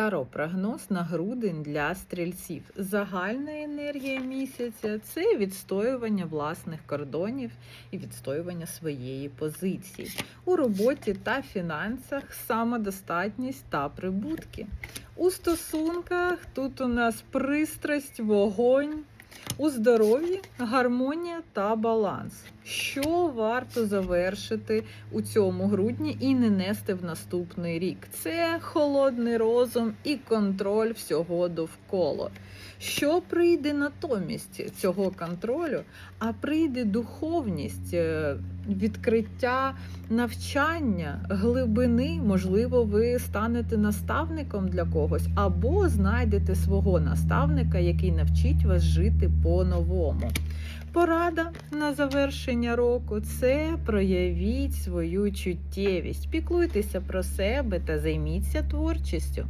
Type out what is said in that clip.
Таро-прогноз на грудень для стрільців. Загальна енергія місяця це відстоювання власних кордонів і відстоювання своєї позиції. У роботі та фінансах самодостатність та прибутки. У стосунках тут у нас пристрасть, вогонь. У здоров'ї гармонія та баланс. Що варто завершити у цьому грудні і не нести в наступний рік? Це холодний розум і контроль всього довкола. Що прийде натомість цього контролю? А прийде духовність, е, відкриття навчання, глибини. Можливо, ви станете наставником для когось, або знайдете свого наставника, який навчить вас жити по-новому. Порада на завершення року це проявіть свою чуттєвість, піклуйтеся про себе та займіться творчістю.